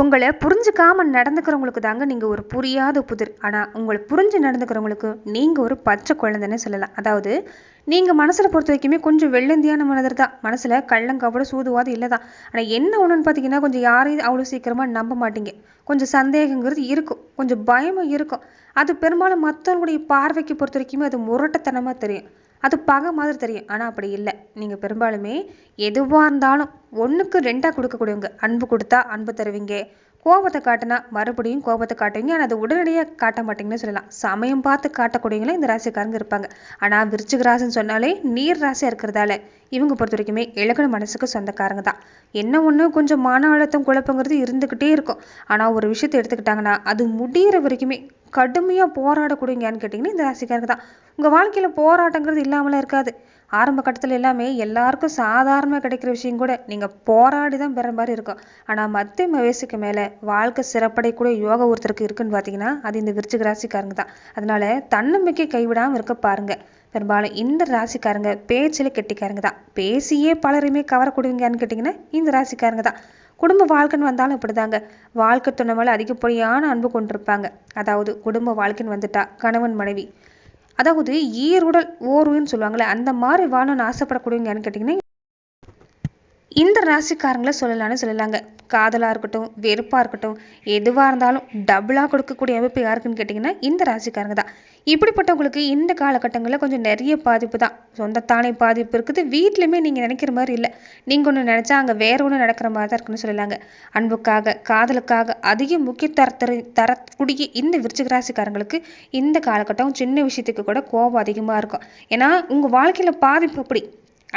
உங்களை புரிஞ்சுக்காம நடந்துக்கிறவங்களுக்கு தாங்க நீங்கள் ஒரு புரியாத புதிர். ஆனால் உங்களை புரிஞ்சு நடந்துக்கிறவங்களுக்கு நீங்கள் ஒரு பச்சை குழந்தைன்னு சொல்லலாம். அதாவது நீங்கள் மனசில் பொறுத்த வரைக்குமே கொஞ்சம் வெள்ளந்தியான மனதர் தான். மனசில் கள்ளங்கவட சூதுவாது இல்லை தான். ஆனால் என்ன ஒன்றுன்னு பார்த்தீங்கன்னா கொஞ்சம் யாரையும் அவ்வளோ சீக்கிரமாக நம்ப மாட்டீங்க. கொஞ்சம் சந்தேகங்கிறது இருக்கும். கொஞ்சம் பயமும் இருக்கும். அது பெரும்பாலும் மற்றவங்களுடைய பார்வைக்கு பொறுத்த வரைக்குமே அது முரட்டத்தனமாக தெரியும். அது பகை மாதிரி தெரியும். ஆனால் அப்படி இல்லை. நீங்கள் பெரும்பாலுமே எதுவாக இருந்தாலும் ஒன்றுக்கு ரெண்டாக கொடுக்கக்கூடியவங்க. அன்பு கொடுத்தா அன்பு தருவீங்க. கோபத்தை காட்டினா மறுபடியும் கோபத்தை காட்டுவீங்க. ஆனால் அதை உடனடியாக காட்ட மாட்டீங்கன்னு சொல்லலாம். சமயம் பார்த்து காட்டக்கூடியவங்களே இந்த ராசிக்காரங்க இருப்பாங்க. ஆனால் விருச்சிக ராசின்னு சொன்னாலே நீர் ராசியாக இருக்கிறதால இவங்க பொறுத்த வரைக்குமே இலக்கண மனசுக்கு சொந்தக்காரங்க தான். என்ன ஒன்று கொஞ்சம் மன அழுத்தம் குழப்பங்கிறது இருந்துக்கிட்டே இருக்கும். ஆனால் ஒரு விஷயத்தை எடுத்துக்கிட்டாங்கன்னா அது முடிகிற வரைக்குமே கடுமையாக போராடக்கூடியங்கன்னு கேட்டிங்கன்னா இந்த ராசிக்காரங்க தான். உங்கள் வாழ்க்கையில் போராட்டங்கிறது இல்லாமலாம் இருக்காது. ஆரம்ப கட்டத்தில் எல்லாமே எல்லாருக்கும் சாதாரணமாக கிடைக்கிற விஷயம் கூட நீங்கள் போராடி தான் பெற மாதிரி இருக்கும். ஆனால் மத்திய வயசுக்கு மேலே வாழ்க்கை சிறப்படையக்கூடிய யோகா ஒருத்தருக்கு இருக்குன்னு பார்த்தீங்கன்னா அது இந்த விருச்சிக ராசிக்காரங்க தான். அதனால தன்னம்பிக்கை கைவிடாமல் இருக்க பாருங்க. பெரும்பாலும் இந்த ராசிக்காரங்க பேச்சில் கெட்டிக்காரங்க தான். பேசியே பலருமே கவரக்கூடியவங்கன்னு கேட்டிங்கன்னா இந்த ராசிக்காரங்க தான். குடும்ப வாழ்க்கைன்னு வந்தாலும் இப்படிதாங்க வாழ்க்கை துணை மேலே அதிகப்படியான அன்பு கொண்டிருப்பாங்க. அதாவது குடும்ப வாழ்க்கைன்னு வந்துட்டா கணவன் மனைவி. அதாவது ஈருடல் ஓர்வுன்னு சொல்லுவாங்களே அந்த மாதிரி வாழணும்னு ஆசைப்படக்கூடியவங்கன்னு கேட்டிங்கன்னா இந்த ராசிக்காரங்களை சொல்லலாம்னு சொல்லலாங்க. காதலாக இருக்கட்டும் வெறுப்பாக இருக்கட்டும் எதுவாக இருந்தாலும் டபுளாக கொடுக்கக்கூடிய அமைப்பு யாருக்குன்னு கேட்டிங்கன்னா இந்த ராசிக்காரங்க தான். இப்படிப்பட்டவங்களுக்கு இந்த காலகட்டங்களில் கொஞ்சம் நிறைய பாதிப்பு தான். சொந்தத்தானே பாதிப்பு இருக்குது. வீட்லையுமே நீங்கள் நினைக்கிற மாதிரி இல்லை. நீங்கள் ஒன்று நினச்சா அங்கே வேற ஒன்று நடக்கிற மாதிரி தான் இருக்குன்னு சொல்லலாங்க அன்புக்காக காதலுக்காக அதிக முக்கிய தர தரக்கூடிய இந்த விருச்சிக ராசிக்காரங்களுக்கு இந்த காலகட்டம் சின்ன விஷயத்துக்கு கூட கோபம் அதிகமாக இருக்கும். ஏன்னா உங்கள் வாழ்க்கையில் பாதிப்பு அப்படி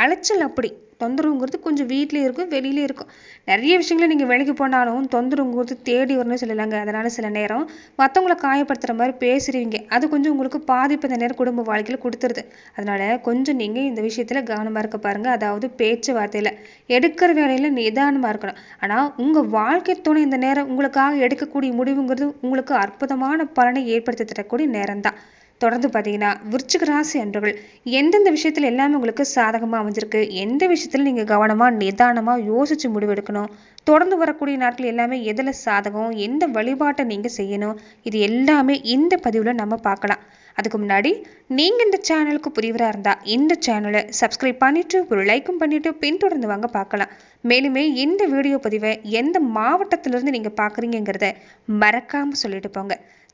அலைச்சல் அப்படி தொந்தரவுங்கிறது கொஞ்சம் வீட்லேயும் இருக்கும் வெளியிலேயும் இருக்கும். நிறைய விஷயங்களை நீங்கள் வேலைக்கு போனாலும் தொந்தரவுங்கிறது தேடி வரணும்னு சொல்லலாங்க. அதனால் சில நேரம் மற்றவங்களை காயப்படுத்துகிற மாதிரி பேசுறீங்க. அது கொஞ்சம் உங்களுக்கு பாதிப்பு இந்த நேரம் குடும்ப வாழ்க்கையில் கொடுத்துருது. அதனால் கொஞ்சம் நீங்கள் இந்த விஷயத்தில் கவனமாக இருக்க பாருங்கள் அதாவது பேச்சுவார்த்தையில் எடுக்கிற வேலையில் நிதானமாக இருக்கணும். ஆனால் உங்கள் வாழ்க்கை துணை இந்த நேரம் உங்களுக்காக எடுக்கக்கூடிய முடிவுங்கிறது உங்களுக்கு அற்புதமான பலனை ஏற்படுத்தி தரக்கூடிய நேரம் தான் தொடர்ந்து பார்த்தீங்கன்னா விருச்சிக ராசி அன்றுகள் எந்தெந்த விஷயத்தில் எல்லாமே உங்களுக்கு சாதகமாக அமைஞ்சிருக்கு? எந்த விஷயத்தில் நீங்கள் கவனமாக நிதானமாக யோசித்து முடிவெடுக்கணும்? தொடர்ந்து வரக்கூடிய நாட்கள் எல்லாமே எதில் சாதகம்? எந்த வழிபாட்டை நீங்கள் செய்யணும்? இது எல்லாமே இந்த பதிவில் நம்ம பார்க்கலாம். அதுக்கு முன்னாடி நீங்கள் இந்த சேனலுக்கு புரியவராக இருந்தால் இந்த சேனலை சப்ஸ்கிரைப் பண்ணிவிட்டு ஒரு லைக்கும் பண்ணிவிட்டு பின்தொடர்ந்து வாங்க பார்க்கலாம். மேலுமே இந்த வீடியோ பதிவை எந்த மாவட்டத்திலிருந்து நீங்கள் பார்க்குறீங்கிறத மறக்காமல் சொல்லிட்டு போங்க.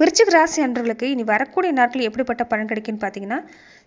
விருச்சிக ராசி அன்றர்களுக்கு இனி வரக்கூடிய நாட்கள் எப்படிப்பட்ட பலன் கிடைக்குன்னு பார்த்தீங்கன்னா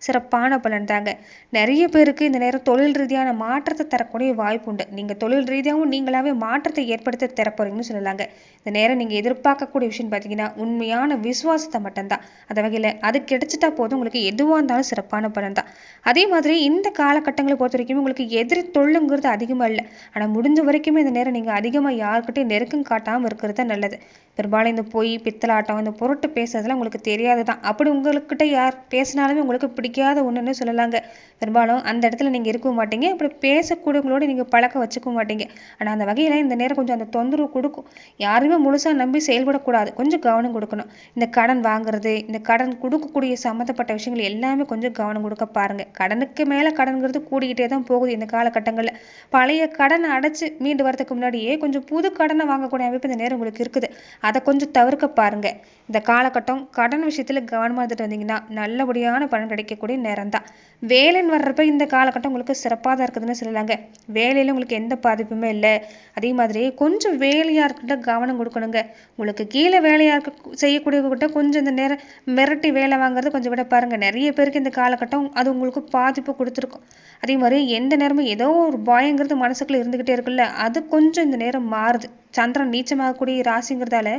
சிறப்பான பலன் தாங்க. நிறைய பேருக்கு இந்த நேரம் தொழில் ரீதியான மாற்றத்தை தரக்கூடிய வாய்ப்பு உண்டு. நீங்கள் தொழில் ரீதியாகவும் நீங்களாவே மாற்றத்தை ஏற்படுத்த தரப்போறீங்கன்னு சொல்லலாங்க. இந்த நேரம் நீங்கள் எதிர்பார்க்கக்கூடிய விஷயம் பார்த்தீங்கன்னா உண்மையான விசுவாசத்தை மட்டும்தான். அந்த வகையில் அது கிடைச்சிட்டா போதும் உங்களுக்கு எதுவாக இருந்தாலும் சிறப்பான பலன் தான். அதே மாதிரி இந்த காலகட்டங்களை பொறுத்த வரைக்கும் உங்களுக்கு எதிரி தொல்லுங்கிறது அதிகமாக இல்லை. ஆனால் முடிஞ்ச வரைக்குமே இந்த நேரம் நீங்கள் அதிகமாக யாருக்கிட்டையும் நெருக்கம் காட்டாமல் இருக்கிறது தான் நல்லது. பெரும்பாலும் இந்த பொய் பித்தலாட்டம் இந்த பொருட்டு பேசுறதுலாம் உங்களுக்கு தெரியாது தான் அப்படி உங்கள்கிட்ட யார் பேசினாலுமே உங்களுக்கு பிடிக்காத ஒன்றுன்னு சொல்லலாங்க. பெரும்பாலும் அந்த இடத்துல நீங்கள் இருக்க மாட்டீங்க. அப்படி பேசக்கூடியவங்களோட நீங்கள் பழக்க வச்சுக்க மாட்டீங்க. ஆனால் அந்த வகையில் இந்த நேரம் கொஞ்சம் அந்த தொந்தரவு கொடுக்கும். யாருமே முழுசாக நம்பி செயல்படக்கூடாது. கொஞ்சம் கவனம் கொடுக்கணும். இந்த கடன் வாங்குறது இந்த கடன் கொடுக்கக்கூடிய சம்மந்தப்பட்ட விஷயங்கள் எல்லாமே கொஞ்சம் கவனம் கொடுக்க பாருங்க. கடனுக்கு மேலே கடன்கிறது கூடிக்கிட்டே தான் போகுது இந்த காலகட்டங்களில். பழைய கடனை அடைச்சு மீண்டு வரதுக்கு முன்னாடியே கொஞ்சம் புது கடனை வாங்கக்கூடிய அமைப்பு இந்த நேரம் உங்களுக்கு இருக்குது. அதை கொஞ்சம் தவிர்க்க பாருங்க. இந்த காலகட்டம் கடன் விஷயத்தில் கவனமாக இருந்துட்டு வந்தீங்கன்னா நல்லபடியான பலன் கிடைக்கக்கூடிய நேரம் தான் வேலைன்னு வர்றப்ப இந்த காலகட்டம் உங்களுக்கு சிறப்பாக தான் இருக்குதுன்னு சொல்லலாங்க. வேலையில் உங்களுக்கு எந்த பாதிப்புமே இல்லை. அதே மாதிரி கொஞ்சம் வேலையாக இருக்கிட்ட கவனம் கொடுக்கணுங்க. உங்களுக்கு கீழே வேலையாக இருக்க செய்யக்கூடியவங்ககிட்ட கொஞ்சம் இந்த நேரம் மிரட்டி வேலை வாங்குறது கொஞ்சம் விட பாருங்கள் நிறைய பேருக்கு இந்த காலகட்டம் அது உங்களுக்கு பாதிப்பு கொடுத்துருக்கும். அதே மாதிரி எந்த நேரமும் ஏதோ ஒரு பயங்கிறது மனசுக்குள்ளே இருந்துக்கிட்டே இருக்குல்ல அது கொஞ்சம் இந்த நேரம் மாறுது. சந்திரன் நீச்சமாகக்கூடிய ராசிங்கிறதால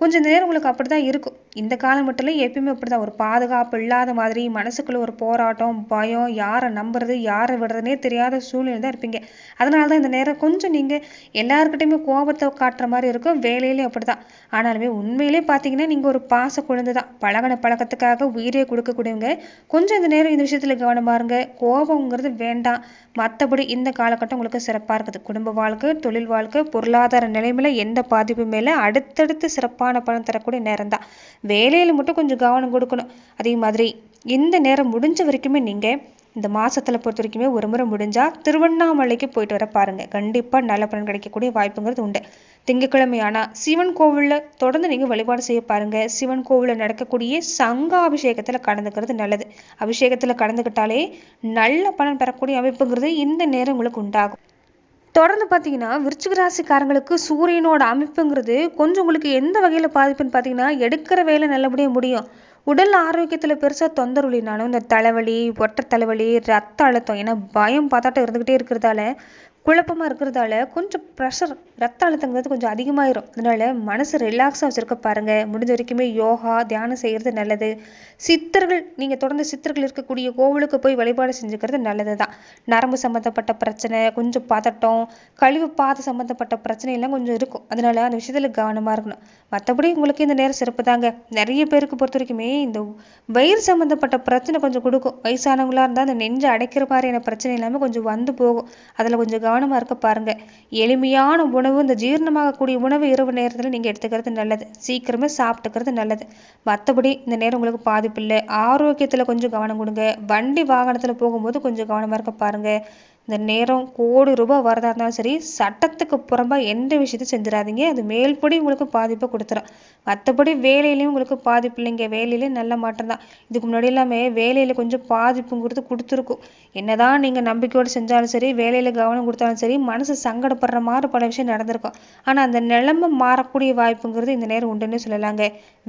கொஞ்சம் நேரம் உங்களுக்கு அப்படி தான் இருக்கும். இந்த காலம் மட்டும் இல்லை எப்பயுமே அப்படிதான். ஒரு பாதுகாப்பு இல்லாத மாதிரி மனசுக்குள்ளே ஒரு போராட்டம் பயம் யாரை நம்புறது யாரை விடுறதுனே தெரியாத சூழ்நிலை தான் இருப்பீங்க. அதனால தான் இந்த நேரம் கொஞ்சம் நீங்கள் எல்லாருக்கிட்டையுமே கோபத்தை காட்டுற மாதிரி இருக்கும். வேலையிலேயும் அப்படிதான். ஆனாலுமே உண்மையிலே பார்த்தீங்கன்னா நீங்கள் ஒரு பாச குழந்தை தான் பழகின பழக்கத்துக்காக உயிரே கொடுக்கக்கூடியவங்க. கொஞ்சம் இந்த நேரம் இந்த விஷயத்தில் கவனமாருங்க கோபங்கிறது வேண்டாம். மற்றபடி இந்த காலகட்டம் உங்களுக்கு சிறப்பாக இருக்குது. குடும்ப வாழ்க்கை தொழில் வாழ்க்கை பொருளாதார நிலைமையில எந்த பாதிப்பும் மேலே அடுத்தடுத்து சிறப்பாக தப்பான பணம் தரக்கூடிய நேரம் தான் வேலையில் மட்டும் கொஞ்சம் கவனம் கொடுக்கணும். அதே மாதிரி இந்த நேரம் முடிஞ்ச வரைக்குமே நீங்கள் இந்த மாசத்துல பொறுத்த வரைக்குமே ஒரு முறை முடிஞ்சா திருவண்ணாமலைக்கு போயிட்டு வர பாருங்க. கண்டிப்பா நல்ல பலன் கிடைக்கக்கூடிய வாய்ப்புங்கிறது உண்டு. திங்கட்கிழமை ஆனா சிவன் கோவில்ல தொடர்ந்து நீங்க வழிபாடு செய்ய பாருங்க. சிவன் கோவிலில் நடக்கக்கூடிய சங்க அபிஷேகத்துல கலந்துக்கிறது நல்லது. அபிஷேகத்துல கலந்துக்கிட்டாலே நல்ல பலன் பெறக்கூடிய அமைப்புங்கிறது இந்த நேரம் உங்களுக்கு உண்டாகும். தொடர்ந்து பார்த்தீங்கன்னா விருச்சிக ராசிக்காரங்களுக்கு சூரியனோட அமைப்புங்கிறது கொஞ்சம் உங்களுக்கு எந்த வகையில் பாதிப்புன்னு பார்த்தீங்கன்னா எடுக்கிற வேலை நல்லபடியாக முடியும். உடல் ஆரோக்கியத்தில் பெருசாக தொந்தரவு இல்லைனாலும் இந்த தலைவலி ஒற்றை தலைவலி ரத்த அழுத்தம் ஏன்னா பயம் பார்த்தாட்டம் இருந்துக்கிட்டே இருக்கிறதால குழப்பமாக இருக்கிறதால கொஞ்சம் ப்ரெஷர் ரத்த அழுத்தங்கிறது கொஞ்சம் அதிகமாயிரும். அதனால மனசு ரிலாக்ஸாக வச்சுருக்க பாருங்க. முடிஞ்ச வரைக்குமே யோகா தியானம் செய்கிறது நல்லது. சித்தர்கள் நீங்கள் தொடர்ந்து சித்தர்கள் இருக்கக்கூடிய கோவிலுக்கு போய் வழிபாடு செஞ்சுக்கிறது நல்லது தான் நரம்பு சம்மந்தப்பட்ட பிரச்சனை கொஞ்சம் பதட்டம் கழிவு பாதை சம்மந்தப்பட்ட பிரச்சனை எல்லாம் கொஞ்சம் இருக்கும். அதனால அந்த விஷயத்தில் கவனமாக இருக்கணும். மற்றபடி உங்களுக்கு இந்த நேரம் சிறப்பு தாங்க. நிறைய பேருக்கு பொறுத்த வரைக்குமே இந்த வயிறு சம்மந்தப்பட்ட பிரச்சனை கொஞ்சம் கொடுக்கும். வயசானவங்களா இருந்தால் அந்த நெஞ்சை அடைக்கிற மாதிரியான பிரச்சனை எல்லாமே கொஞ்சம் வந்து போகும். அதில் கொஞ்சம் கவனம் கவனமாக இருக்க பாருங்க. எளிமையான உணவு இந்த ஜீரணமாகக்கூடிய உணவு இரவு நேரத்தில் நீங்கள் எடுத்துக்கிறது நல்லது. சீக்கிரமே சாப்பிட்டுக்கிறது நல்லது. மற்றபடி இந்த நேரம் உங்களுக்கு பாதிப்பு இல்லை. ஆரோக்கியத்தில் கொஞ்சம் கவனம் கொடுங்க. வண்டி வாகனத்தில் போகும்போது கொஞ்சம் கவனமாக இருக்க பாருங்க. இந்த நேரம் கோடி ரூபாய் வரதா இருந்தாலும் சரி சட்டத்துக்கு புறம்பாக எந்த விஷயத்தையும் செஞ்சிடாதீங்க. அது மேல்படி உங்களுக்கு பாதிப்பை கொடுத்துரும். மற்றபடி வேலையிலையும் உங்களுக்கு பாதிப்பு இல்லைங்க. வேலையிலையும் நல்ல மாற்றம் தான். இதுக்கு முன்னாடி எல்லாமே வேலையில் கொஞ்சம் பாதிப்புங்கிறது கொடுத்துருக்கும். என்னதான் நீங்கள் நம்பிக்கையோடு செஞ்சாலும் சரி வேலையில் கவனம் கொடுத்தாலும் சரி மனசு சங்கடப்படுற மாதிரி பல விஷயம் நடந்திருக்கும். ஆனால் அந்த நிலைமை மாறக்கூடிய வாய்ப்புங்கிறது இந்த நேரம் உண்டுன்னு சொல்லலாங்க.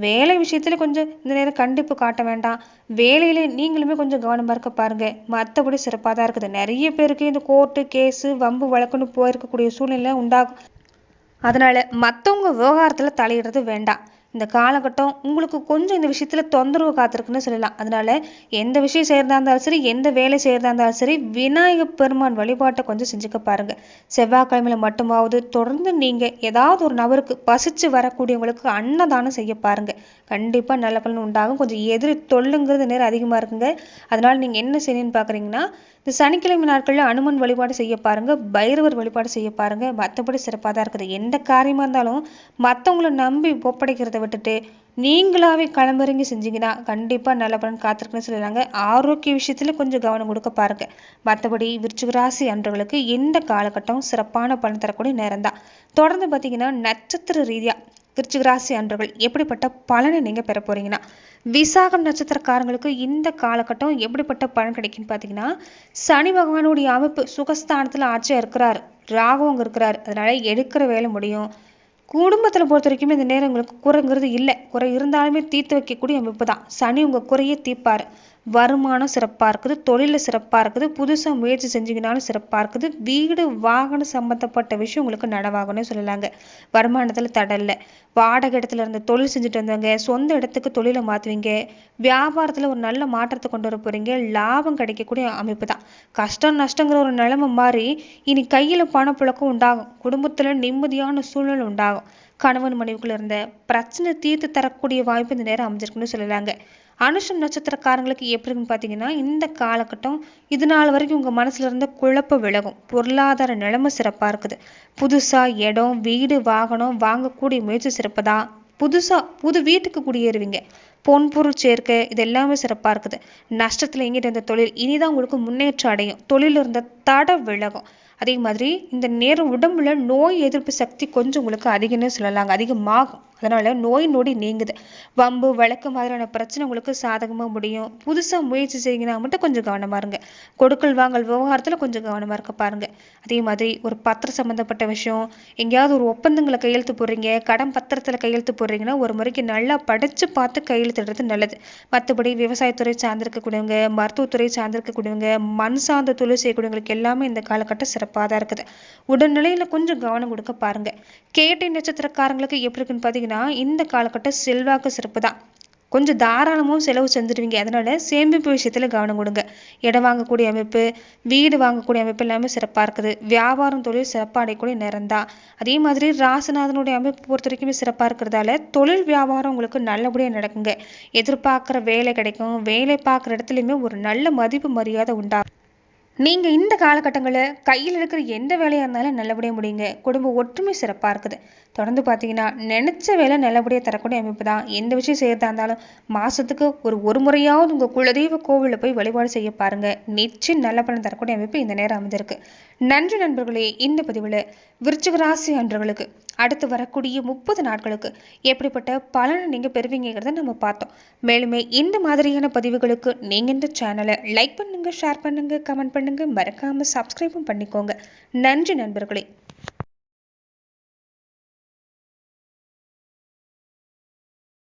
வேலை விஷயத்துல கொஞ்சம் இந்த நேரம் கண்டிப்பு காட்ட வேண்டாம். வேலையில் நீங்களுமே கொஞ்சம் கவனமா இருக்க பாருங்க. மற்றபடி சிறப்பாக தான் இருக்குது. நிறைய பேருக்கு இந்த கோர்ட்டு கேஸு வம்பு வழக்குன்னு போயிருக்கக்கூடிய சூழ்நிலை உண்டாகும். அதனால மற்றவங்க விவகாரத்துல தலையிடுறது வேண்டாம். இந்த காலகட்டம் உங்களுக்கு கொஞ்சம் இந்த விஷயத்துல தொந்தரவு காத்திருக்குன்னு சொல்லலாம். அதனால எந்த விஷயம் செய்யறதா இருந்தாலும் சரி எந்த வேலை செய்யறதா இருந்தாலும் சரி விநாயக பெருமான் வழிபாட்டை கொஞ்சம் செஞ்சுக்க பாருங்க. செவ்வாய்க்கிழமையில் மட்டுமாவது தொடர்ந்து நீங்க ஏதாவது ஒரு நபருக்கு பசிச்சு வரக்கூடியவங்களுக்கு அன்னதானம் செய்ய பாருங்க. கண்டிப்பா நல்ல பலன் உண்டாகும். கொஞ்சம் எதிரி தொல்லுங்கிறது நேரம் அதிகமா இருக்குங்க. அதனால நீங்க என்ன செய்யணும்னு பாக்குறீங்கன்னா இந்த சனிக்கிழமை நாட்களில் அனுமன் வழிபாடு செய்ய பாருங்க பைரவர் வழிபாடு செய்ய பாருங்க. மற்றபடி சிறப்பாக தான் இருக்குது. எந்த காரியமா இருந்தாலும் மற்றவங்கள நம்பி ஒப்படைக்கிறத விட்டுட்டு நீங்களாவே களமிறங்கி செஞ்சீங்கன்னா கண்டிப்பாக நல்ல பலன் காத்திருக்குன்னு சொல்லிடுறாங்க. ஆரோக்கிய விஷயத்துல கொஞ்சம் கவனம் கொடுக்க பாருங்க. மற்றபடி விருச்சிக ராசி அன்றவர்களுக்கு இந்த காலகட்டம் சிறப்பான பலன் தரக்கூடிய நேரம் தான் தொடர்ந்து பார்த்தீங்கன்னா நட்சத்திர ரீதியாக விருச்சிக ராசி அன்றர்கள் எப்படிப்பட்ட பலனை நீங்க பெற போறீங்கன்னா விசாகம் நட்சத்திரக்காரங்களுக்கு இந்த காலகட்டம் எப்படிப்பட்ட பலன் கிடைக்குன்னு பார்த்தீங்கன்னா சனி பகவானுடைய அமைப்பு சுகஸ்தானத்தில் ஆட்சியாக இருக்கிறார் ராகவும் இருக்கிறார். அதனால எடுக்கிற வேலை முடியும். குடும்பத்துல பொறுத்த வரைக்குமே இந்த நேரம் உங்களுக்கு குறைங்கிறது இல்லை. குறை இருந்தாலுமே தீர்த்து வைக்கக்கூடிய அமைப்பு தான் சனி உங்க குறையை தீர்ப்பாரு. வருமானம் சிறப்பாக இருக்குது தொழிலில் சிறப்பாக இருக்குது புதுசாக முயற்சி செஞ்சீங்கனாலும் சிறப்பாக இருக்குது வீடு வாகனம் சம்மந்தப்பட்ட விஷயம் உங்களுக்கு நடவாகும்னு சொல்லலாங்க. வருமானத்தில் தடல்ல. வாடகை இடத்துல இருந்து தொழில் செஞ்சுட்டு வந்தவங்க சொந்த இடத்துக்கு தொழிலை மாற்றுவீங்க வியாபாரத்தில் ஒரு நல்ல மாற்றத்தை கொண்டு வர போகிறீங்க லாபம் கிடைக்கக்கூடிய அமைப்பு தான். கஷ்டம் நஷ்டங்கிற ஒரு நிலைமை மாறி இனி கையில் பணப்புழக்கம் உண்டாகும். குடும்பத்தில் நிம்மதியான சூழ்நிலை உண்டாகும். கணவன் மனைவிக்குள்ள இருந்த பிரச்சனை தீர்த்து தரக்கூடிய வாய்ப்பு இந்த நேரம் அமைஞ்சிருக்குன்னு சொல்லலாங்க அனுஷம் நட்சத்திரக்காரங்களுக்கு எப்படின்னு பார்த்தீங்கன்னா இந்த காலகட்டம் இது நாள் வரைக்கும் உங்க மனசுல இருந்த குழப்பம் விலகும். பொருளாதார நிலைமை சிறப்பா இருக்குது. புதுசா இடம் வீடு வாகனம் வாங்கக்கூடிய முயற்சி சிறப்பு தான். புதுசா புது வீட்டுக்கு குடியேறுவீங்க. பொன் பொருள் சேர்க்கை இது எல்லாமே சிறப்பா இருக்குது. நஷ்டத்துல எங்கிட்ட இருந்த தொழில் இனிதான் உங்களுக்கு முன்னேற்றம் அடையும். தொழில் இருந்த தடை விலகும். அதே மாதிரி இந்த நேரம் உடம்புல நோய் எதிர்ப்பு சக்தி கொஞ்சம் உங்களுக்கு அதிகம்னு சொல்லலாங்க. அதிகமாகும். அதனால நோய் நொடி நீங்குது. வம்பு வழக்கு மாதிரியான பிரச்சனை உங்களுக்கு சாதகமாக முடியும். புதுசாக முயற்சி செய்யுங்கன்னா மட்டும் கொஞ்சம் கவனமா இருங்க. கொடுக்கல் வாங்கல் விவகாரத்தில் கொஞ்சம் கவனமாக இருக்க பாருங்க. அதே மாதிரி ஒரு பத்திரம் சம்மந்தப்பட்ட விஷயம். எங்கேயாவது ஒரு ஒப்பந்தங்களை கையெழுத்து போடுறீங்க. கடன் பத்திரத்தில் கையெழுத்து போடுறீங்கன்னா ஒரு முறைக்கு நல்லா படித்து பார்த்து கையெழுத்திடுறது நல்லது. மற்றபடி விவசாயத்துறை சார்ந்திருக்கக்கூடியவங்க மருத்துவத்துறை சார்ந்திருக்கக்கூடியவங்க மண் சார்ந்த தொழில் செய்யக்கூடியவங்களுக்கு எல்லாமே இந்த காலகட்டம் சிறப்பு. சிறப்பாக தான் இருக்குது. உடல்நிலையில் கொஞ்சம் கவனம் கொடுக்க பாருங்க. கேட்டை நட்சத்திரக்காரங்களுக்கு எப்படி இருக்குன்னு பார்த்தீங்கன்னா இந்த காலகட்டம் செல்வாக்கு சிறப்பு தான். கொஞ்சம் தாராளமும் செலவு செஞ்சுருவீங்க. அதனால சேமிப்பு விஷயத்துல கவனம் கொடுங்க. இடம் வாங்கக்கூடிய அமைப்பு வீடு வாங்கக்கூடிய அமைப்பு எல்லாமே சிறப்பாக இருக்குது. வியாபாரம் தொழில் சிறப்பாக அடையக்கூடிய நேரம் தான். அதே மாதிரி ராசநாதனுடைய அமைப்பு பொறுத்த வரைக்குமே சிறப்பாக இருக்கிறதால தொழில் வியாபாரம் உங்களுக்கு நல்லபடியாக நடக்குங்க. எதிர்பார்க்குற வேலை கிடைக்கும். வேலை பார்க்குற இடத்துலையுமே ஒரு நல்ல மதிப்பு மரியாதை உண்டாகும் நீங்கள் இந்த காலகட்டங்களில் கையில் இருக்கிற எந்த வேலையாக இருந்தாலும் நல்லபடியாக முடியுங்க. குடும்ப ஒற்றுமை சிறப்பாக இருக்குது. தொடர்ந்து பார்த்தீங்கன்னா நினச்ச வேலை நல்லபடியாக தரக்கூடிய அமைப்பு தான். எந்த விஷயம் செய்யறதா இருந்தாலும் மாதத்துக்கு ஒரு ஒரு முறையாவது உங்கள் குலதெய்வ கோவிலில் போய் வழிபாடு செய்ய பாருங்கள் நிச்சயம் நல்ல பலன் தரக்கூடிய அமைப்பு இந்த நேரம் அமைஞ்சிருக்கு. நன்றி நண்பர்களே இந்த பதிவில் விருச்சிக ராசி அன்றர்களுக்கு அடுத்து வரக்கூடிய முப்பது நாட்களுக்கு எப்படிப்பட்ட பலனை நீங்கள் பெறுவீங்கிறத நம்ம பார்த்தோம். மேலுமே இந்த மாதிரியான பதிவுகளுக்கு நீங்கள் இந்த சேனலை லைக் பண்ணுங்க ஷேர் பண்ணுங்க கமெண்ட் பண்ணுங்க. மறக்காம சப்ஸ்கிரைபும் பண்ணிக்கோங்க. நன்றி நண்பர்களே.